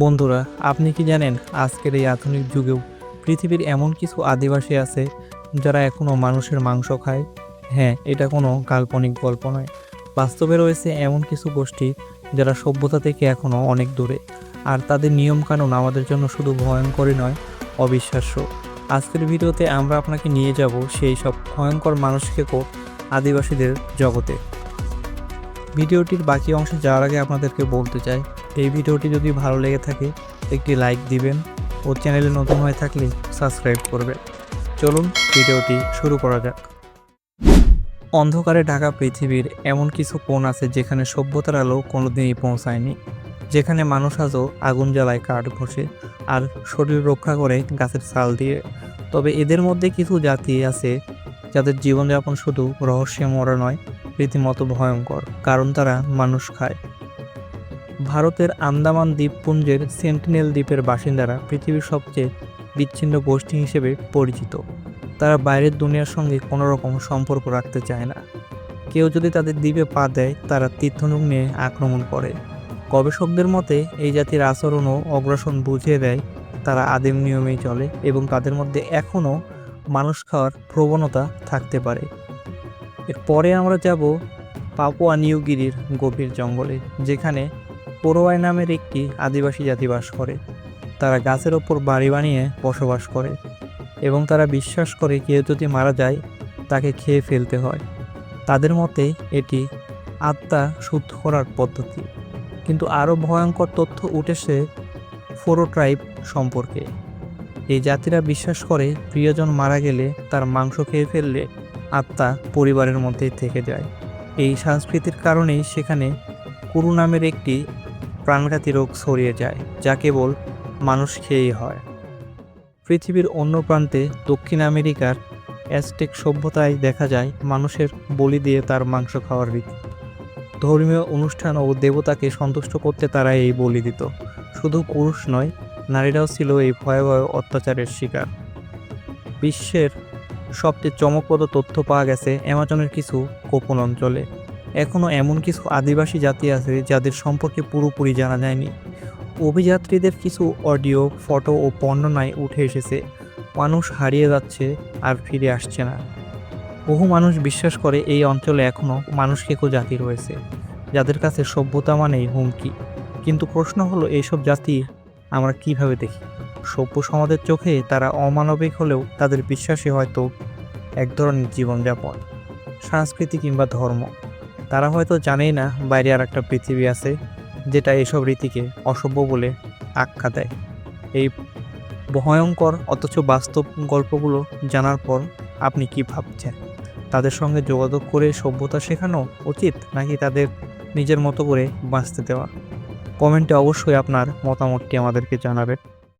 বন্ধুরা, আপনি কি জানেন আজকের এই আধুনিক যুগেও পৃথিবীর এমন কিছু আদিবাসী আছে যারা এখনও মানুষের মাংস খায়? হ্যাঁ এটা কোনো কাল্পনিক গল্প নয়। বাস্তবে রয়েছে এমন কিছু গোষ্ঠী যারা সভ্যতা থেকে এখনও অনেক দূরে। আর তাদের নিয়মকানুন আমাদের জন্য শুধু ভয়ঙ্করই নয়, অবিশ্বাস্য। আজকের ভিডিওতে আমরা আপনাকে নিয়ে যাব সেই সব ভয়ঙ্কর মানুষকেও আদিবাসীদের জগতে। ভিডিওটির বাকি অংশে যাওয়ার আগে আপনাদেরকে বলতে চাই এই ভিডিওটি যদি ভালো লেগে থাকে, একটি লাইক দিবেন ও চ্যানেলে নতুন হয়ে থাকলে সাবস্ক্রাইব করবেন। চলুন ভিডিওটি শুরু করা যাক। অন্ধকারে ঢাকা পৃথিবীর এমন কিছু কোণ আছে যেখানে সভ্যতার আলো কোনোদিনই পৌঁছায়নি। যেখানে মানুষ আজও আগুন জ্বালায় কাঠ ঘষে আর শরীর রক্ষা করে গাছের ছাল দিয়ে। তবে এদের মধ্যে কিছু জাতি আছে যাদের জীবনযাপন শুধু রহস্যে মরা নয়, রীতিমতো ভয়ঙ্কর, কারণ তারা মানুষ খায়। ভারতের আন্দামান দ্বীপপুঞ্জের সেন্টিনেল দ্বীপের বাসিন্দারা পৃথিবীর সবচেয়ে বিচ্ছিন্ন গোষ্ঠী হিসেবে পরিচিত। তারা বাইরের দুনিয়ার সঙ্গে কোনো রকম সম্পর্ক রাখতে চায় না। কেউ যদি তাদের দ্বীপে পা দেয়, তারা তীর্থনুক নিয়ে আক্রমণ করে। গবেষকদের মতে, এই জাতির আচরণ ও অগ্রাসন বুঝিয়ে দেয়, তারা আদিম নিয়মেই চলে এবং তাদের মধ্যে এখনও মানুষ খাওয়ার প্রবণতা থাকতে পারে। এরপরে আমরা যাব পাপুয়া নিউগিরির গভীর জঙ্গলে, যেখানে পোরোয়াই নামের একটি আদিবাসী জাতি বাস করে। তারা গাছের ওপর বাড়ি বানিয়ে বসবাস করে এবং তারা বিশ্বাস করে কেউ যদি মারা যায়, তাকে খেয়ে ফেলতে হয়। তাদের মতে, এটি আত্মা শুদ্ধ করার পদ্ধতি। কিন্তু আরও ভয়ঙ্কর তথ্য উঠেছে ফোরো ট্রাইব সম্পর্কে। এই জাতিরা বিশ্বাস করে প্রিয়জন মারা গেলে তার মাংস খেয়ে ফেললে আত্মা পরিবারের মধ্যেই থেকে যায়। এই সংস্কৃতির কারণেই সেখানে কুরু নামের একটি প্রাণঘাতী রোগ ছড়িয়ে যায়, যা কেবল মানুষ খেয়েই হয়। পৃথিবীর অন্য প্রান্তে দক্ষিণ আমেরিকার অ্যাজটেক সভ্যতায় দেখা যায় মানুষের বলি দিয়ে তার মাংস খাওয়ার রীতি। ধর্মীয় অনুষ্ঠান ও দেবতাকে সন্তুষ্ট করতে তারা এই বলি দিত। শুধু পুরুষ নয়, নারীরাও ছিল এই ভয়াবহ অত্যাচারের শিকার। বিশ্বের সবচেয়ে চমকপ্রদ তথ্য পাওয়া গেছে অ্যামাজনের কিছু গোপন অঞ্চলে। এখনও এমন কিছু আদিবাসী জাতি আছে যাদের সম্পর্কে পুরোপুরি জানা যায়নি। অভিযাত্রীদের কিছু অডিও, ফটো ও বর্ণনায় উঠে এসেছে, মানুষ হারিয়ে যাচ্ছে আর ফিরে আসছে না। বহু মানুষ বিশ্বাস করে এই অঞ্চলে এখনও মানুষকেকো জাতি রয়েছে, যাদের কাছে সভ্যতা মানেই হুমকি। কিন্তু প্রশ্ন হলো, এইসব জাতি আমরা কীভাবে দেখি? সভ্য সমাজের চোখে তারা অমানবিক হলেও তাদের বিশ্বাসে হয়তো এক ধরনের জীবনযাপন, সংস্কৃতি কিংবা ধর্ম। তারা হয়তো জানেই না বাইরে আর একটা পৃথিবী আছে, যেটা এসব রীতিকে অসভ্য বলে আখ্যা দেয়। এই ভয়ঙ্কর অথচ বাস্তব গল্পগুলো জানার পর আপনি কি ভাবছেন? তাদের সঙ্গে যোগাযোগ করে সভ্যতা শেখানো উচিত, নাকি তাদের নিজের মতো করে বাঁচতে দেওয়া? কমেন্টে অবশ্যই আপনার মতামতটি আমাদেরকে জানাবেন।